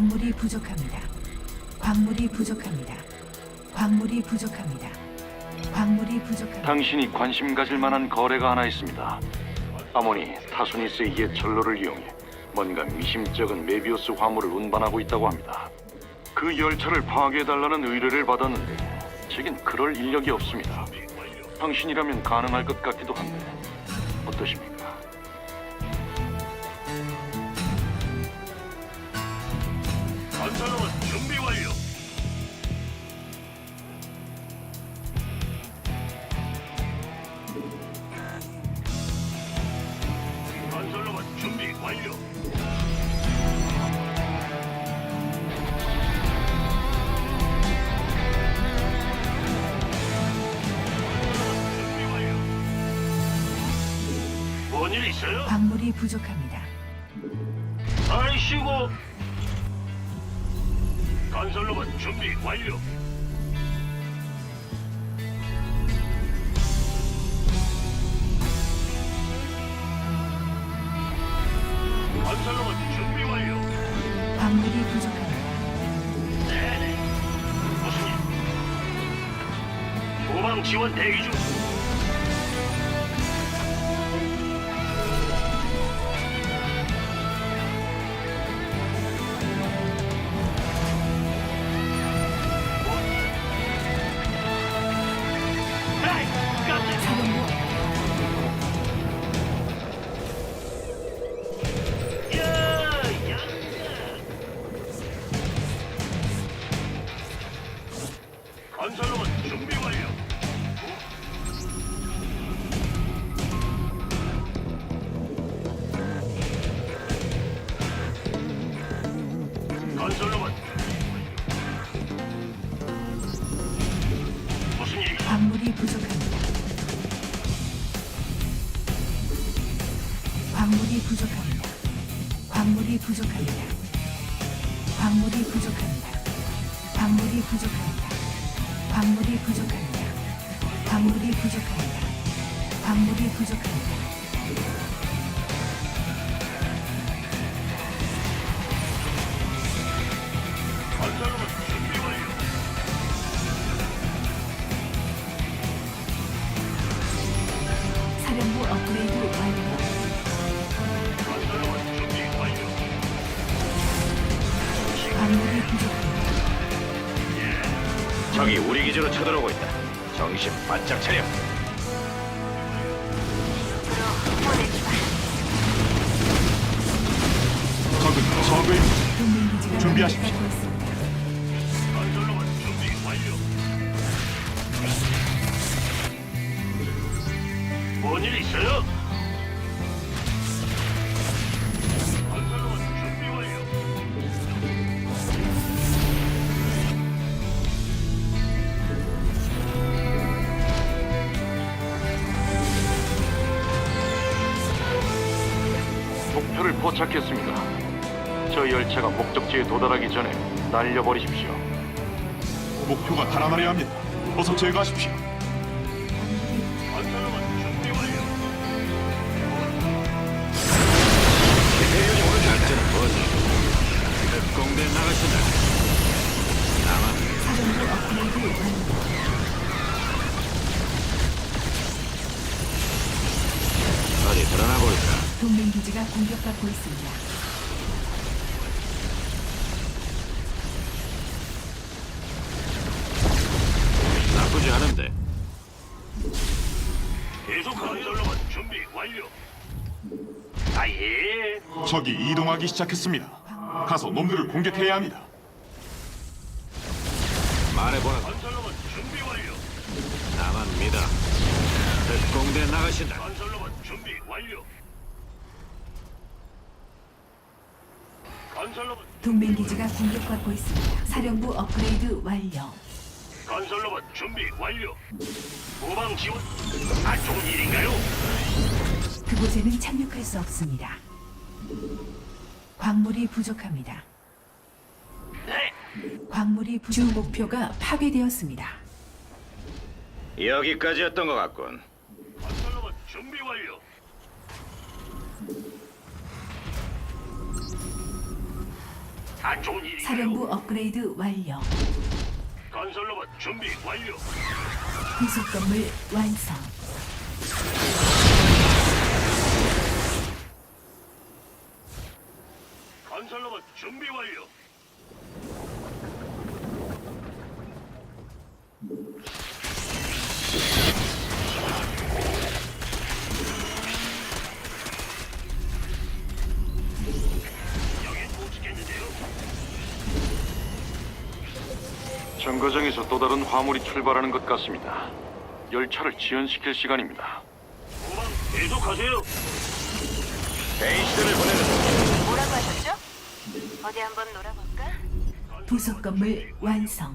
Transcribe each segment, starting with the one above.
광물이 부족합니다. 광물이 부족합니다. 광물이 부족합니다. 광물이 부족합니다. 당신이 관심 가질 만한 거래가 하나 있습니다. 아모니 타소니스의 옛 전로를 이용해 뭔가 미심쩍은 메비우스 화물을 운반하고 있다고 합니다. 그 열차를 파괴해달라는 의뢰를 받았는데 제겐 그럴 인력이 없습니다. 당신이라면 가능할 것 같기도 한데 어떠십니까? 건설로봇 준비 완료. 건설로봇 준비 완료. 뭔일 있어요? 광물이 부족합니다. 아이씨고 건설로봇 준비 완료. 건설로봇 준비 완료. 광물이 부족합니다. 네네. 무슨 일? 도망 지원 대기 중. 광물이 부족합니다. 광물이 부족합니다. 광물이 부족합니다. 광물이 부족합니다. 광물이 부족합니다. 광물이 부족합니다. 광물이 부족합니다. 광물이 부족합니다. 사령부 업그레이드 완료. 건설로봇 준비 완료. 광물이 부족합니다. 적이 우리 기지로 쳐들어오고 있다. 정신 바짝 차려. 적은 적을 동맹 기지가 준비하십시오. 공격받고 있습니다. 있어요? 건설로봇 준비 완료. 목표를 포착했습니다. 저 열차가 목적지에 도달하기 전에 날려버리십시오. 목표가 달아나려 합니다. 어서 제거하십시오. 공격받고 있습니다. 나쁘지 않은데. 계속 건설로봇 준비 완료. 아예. 적이 이동하기 시작했습니다. 가서 놈들을 공격해야 합니다. 말해보라. 건설로봇 준비 완료. 나만 믿어. 특공대 나가신다. 건설로봇 준비 완료. 건설로봇 동맹 기지가 공격받고 있습니다. 사령부 업그레이드 완료. 건설로봇 준비 완료. 후방 지원. 안 좋은 일인가요? 그곳에는 착륙할 수 없습니다. 광물이 부족합니다. 네. 광물이 부... 주 목표가 파괴되었습니다. 여기까지였던 것 같군. 건설로봇 준비 완료. 안 좋은 일인가요? 사령부 업그레이드 완료. 건설 로봇 준비 완료. 부속 건물 완성. 건설 로봇 준비 완료. 정거장에서 또 다른 화물이 출발하는 것 같습니다. 열차를 지연시킬 시간입니다. 후방 계속하세요. 베이시들을 보내는 뭐라고 하셨죠? 어디 한번 놀아볼까? 부속 건물 완성.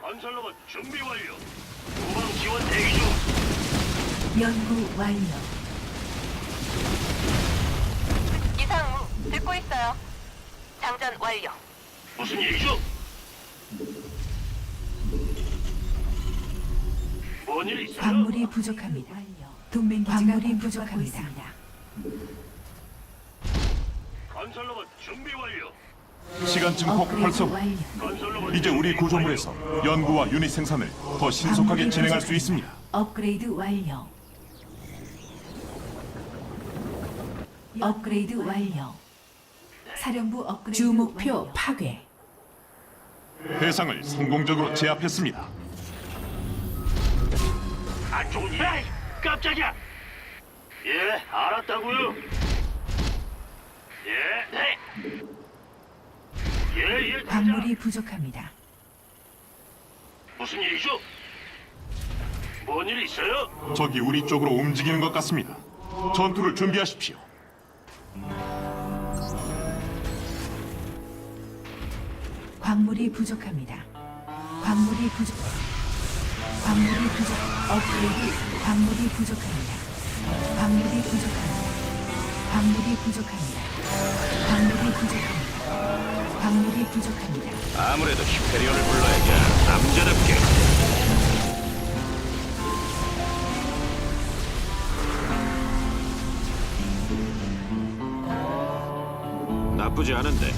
건설로봇 준비 완료. 후방 지원 대기 중. 연구 완료. 이상우 듣고 있어요. 장전 완료. 무슨 일이죠? 뭔일 있어요? 광물이 부족합니다. 동맹 광물이 부족합니다. 건설로봇 준비 완료. 시간 증폭 업그레이드 활성. 완료. 건설로봇 이제 우리 준비 구조물에서 연구와 유닛 생산을 더 신속하게 진행할 수. 있습니다. 업그레이드 완료. 업그레이드 완료. 사령부 업그레이드 주 목표 파괴. 대상을 성공적으로 제압했습니다. 완료. 안 좋은 일. 에이, 깜짝이야. 예, 알았다고요. 예, 네. 예, 예. 광물이 부족합니다. 무슨 일이죠? 뭔 일 있어요? 적이 우리 쪽으로 움직이는 것 같습니다. 전투를 준비하십시오. 광물이 부족합니다. 광물이 부족. 광물이 부족. 업그레이드. 광물이 부족합니다. 광물이 부족합니다. 광물이 부족합니다. 광물이 부족합니다. 광물이 부족합니다. 아무래도 히페리온을 불러야지 남자답게 나쁘지 않은데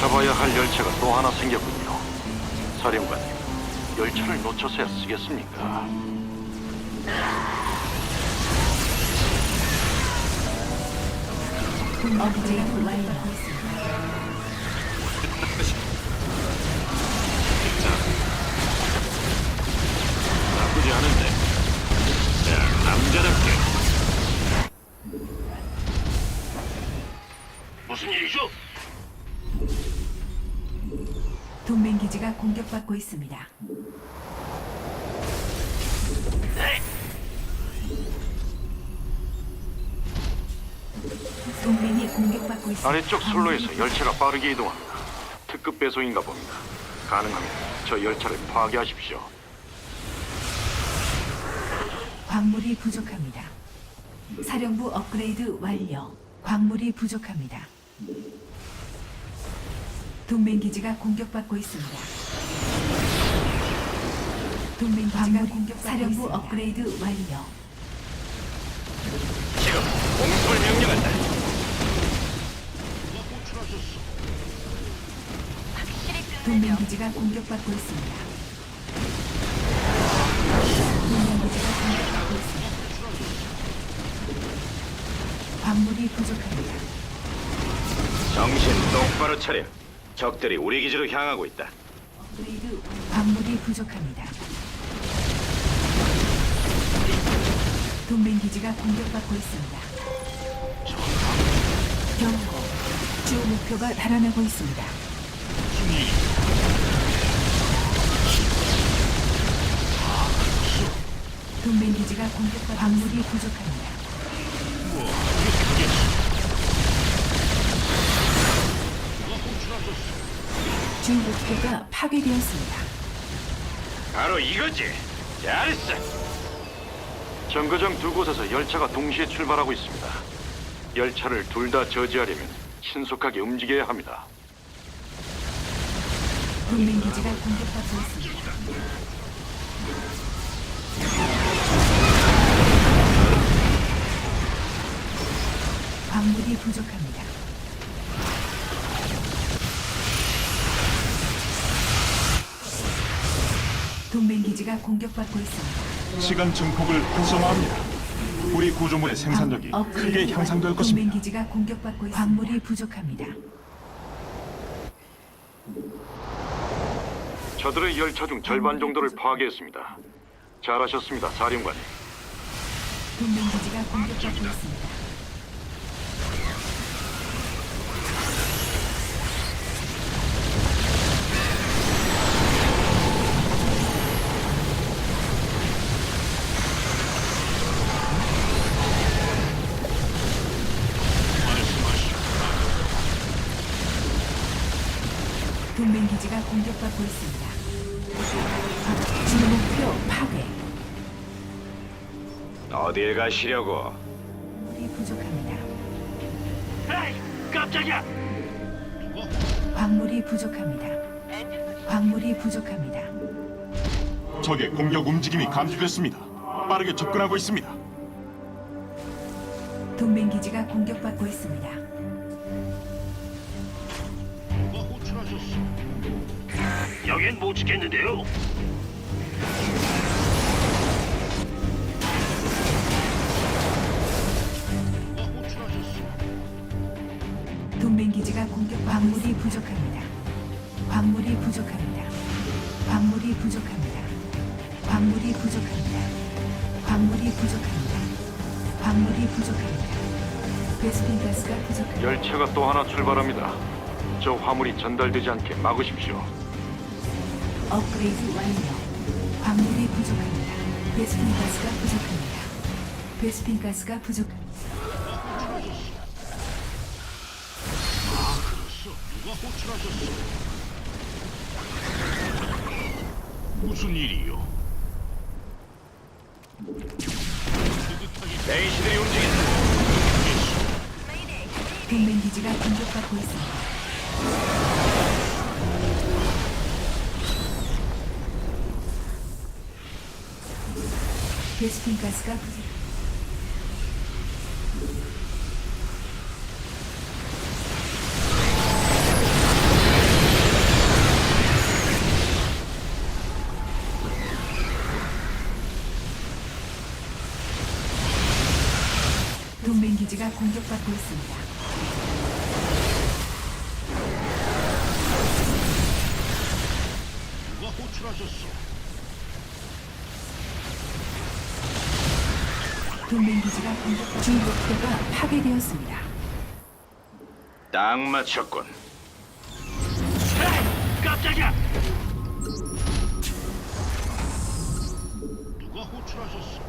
잡아야 할 열차가 또 하나 생겼군요. 사령관님, 열차를 놓쳐서야 쓰겠습니까? 완료. 나쁘지 않은데 자 남자답게 무슨 일이죠? 기지가 공격받고 있습니다. 네. 동맹이 공격받고 있습니다. 아래쪽 선로에서 열차가 빠르게 이동합니다. 특급 배송인가 봅니다. 가능하면 저 열차를 파괴하십시오. 광물이 부족합니다. 사령부 업그레이드 완료. 광물이 부족합니다. 동맹 기지가 공격받고 있습니다. 동맹 기지가 공격 사령부 업그레이드 완료. 지금 공습을 명령한다 확실히 동맹. 기지가 공격받고 있습니다. 동맹 기지가 공격받고 있습니다. 광물이 부족합니다. 정신 똑바로 차려 적들이 우리 기지로 향하고 있다 업그레이드 광물이 부족합니다. 동맹 기지가 공격받고 있습니다. 경고. 주 목표가 달아나고 있습니다. 동맹 기지가 공격받고 광물이 부족합니다. 중국계가 파괴되었습니다. 바로 이거지. 잘했어. 정거장 두 곳에서 열차가 동시에 출발하고 있습니다. 열차를 둘 다 저지하려면 신속하게 움직여야 합니다. 동맹 기지가 공격받고 있습니다. 광물이 부족합니다. 동맹 기지가 공격받고 있습니다. 시간 증폭을 활성화합니다. 우리 구조물의 생산력이 크게 향상될 동맹 것입니다. 기지가 공격받고 있습니다. 광물이 부족합니다. 저들의 열차 중 절반 정도를 파괴했습니다. 잘하셨습니다, 사령관님. 동맹 기지가 공격받고 있습니다. 동맹 기지가 공격받고 있습니다. 주 목표 파괴. 어딜 가시려고? 물이 부족합니다. 에이, 깜짝이야. 광물이 부족합니다. 광물이 부족합니다. 적의 공격 움직임이 감지됐습니다. 빠르게 접근하고 있습니다. 동맹 기지가 공격받고 있습니다. 여긴 못 지켰는데요. 동맹 기지가 공격 광물이 부족합니다. 광물이 부족합니다. 광물이 부족합니다. 광물이 부족합니다. 광물이 부족합니다. 광물이 부족합니다. 베스핀 가스가 부족합니다. 열차가 또 하나 출발합니다. 저 화물이 전달되지 않게 막으십시오. 업그레이드 완료. 광물이 부족합니다. 베스핀 가스가 부족합니다. 베스핀 가스가 부족합니다. 무슨 일이요? 베이시들이 움직인다. 동맹 기지가 공격받고 있습니다. 베스핀 가스가 부족. 동맹 기지가 공격받고 있습니다. 누가 호출하셨어? 동맹 기지가 공격 주 목표가 파괴되었습니다. 딱 맞췄군. 에이, 깜짝이야. 누가 호출하셨어?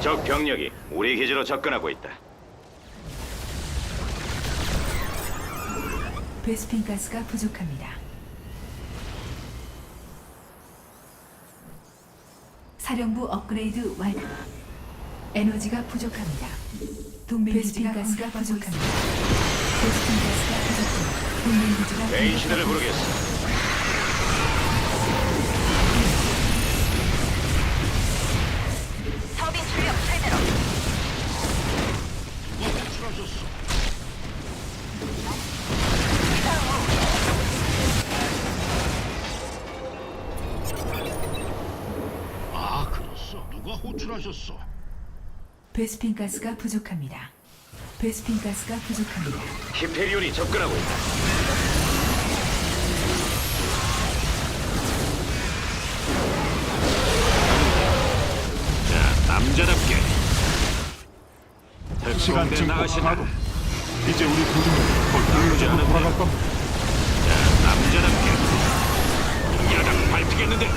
적 병력이 우리 기지로 접근하고 있다. 베스핀 가스가 부족합니다. 사령부 업그레이드 완료. 에너지가 부족합니다. 동맹 기지가 가스가 부족합니다. 베스핀 가스가 부족합니다. 동맹 기지가 베이시들을 공격받고 부르겠어. 베스핀 가스가 부족합니다. 베스핀 가스가 부족합니다. 히페리온이 접근하고 있다. 남자답게. 시간 증폭하고 이제 우리 구조물이 거의 일로로 돌아갈 겁니다. 남자답게. 야당 밟히겠는데.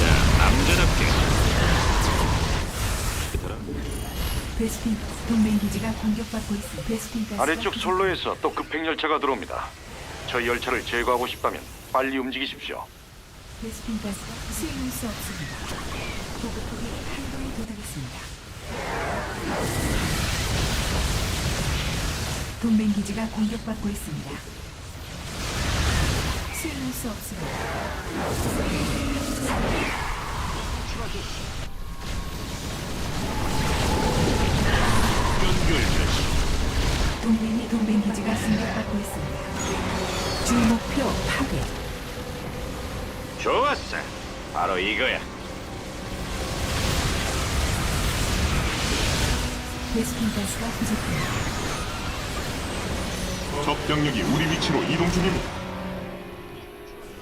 자, 남자답게. 베스핀 동맹 기지가 공격받고 있습니다. 베스핀 가스 아래쪽 선로에서 또 급행 열차가 들어옵니다. 저 열차를 제거하고 싶다면 빨리 움직이십시오. 베스핀 가스가 수행할 수 없습니다. 보급폭이 한도에 도달했습니다. 동맹 기지가 공격받고 있습니다. 수행할 수 없습니다. 동맹이 동맹 기지가 공격받고 있습니다. 주 목표 파괴. 좋았어. 바로 이거야. 베스킨 가스가 부족합니다. 적 병력이 우리 위치로 이동 중입니다.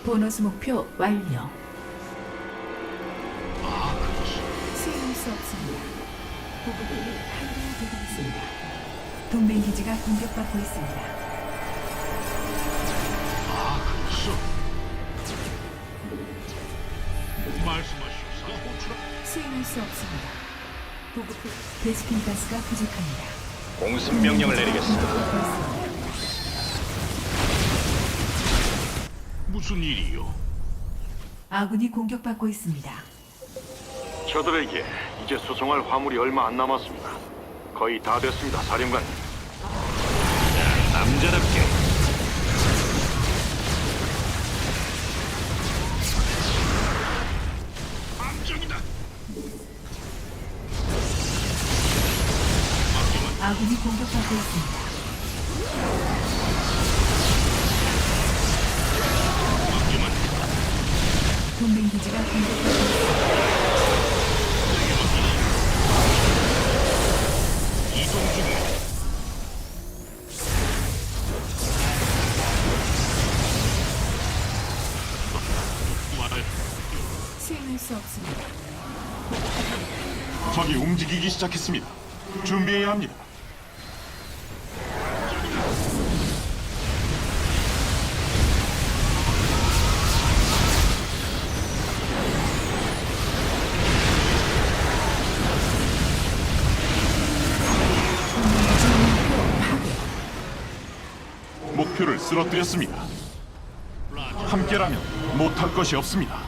보너스 목표 완료. 수행할 수 없습니다. 보급이 한도되고 있습니다. 동맹 기지가 공격받고 있습니다. 수행할 수 없습니다. 보급이 베스킨 가스가 부족합니다. 공습 명령을 내리겠어. 무슨 일이요? 아군이 공격받고 있습니다. 저들에게 이제 수송할 화물이 얼마 안 남았습니다. 거의 다 됐습니다, 사령관님. 남자답게 함정이다. 아군이 공격받고 있습니다. 동맹 기지가 공격받고 있습니다. 움직이기 시작했습니다. 준비해야 합니다. 목표를 쓰러뜨렸습니다. 함께라면 못할 것이 없습니다.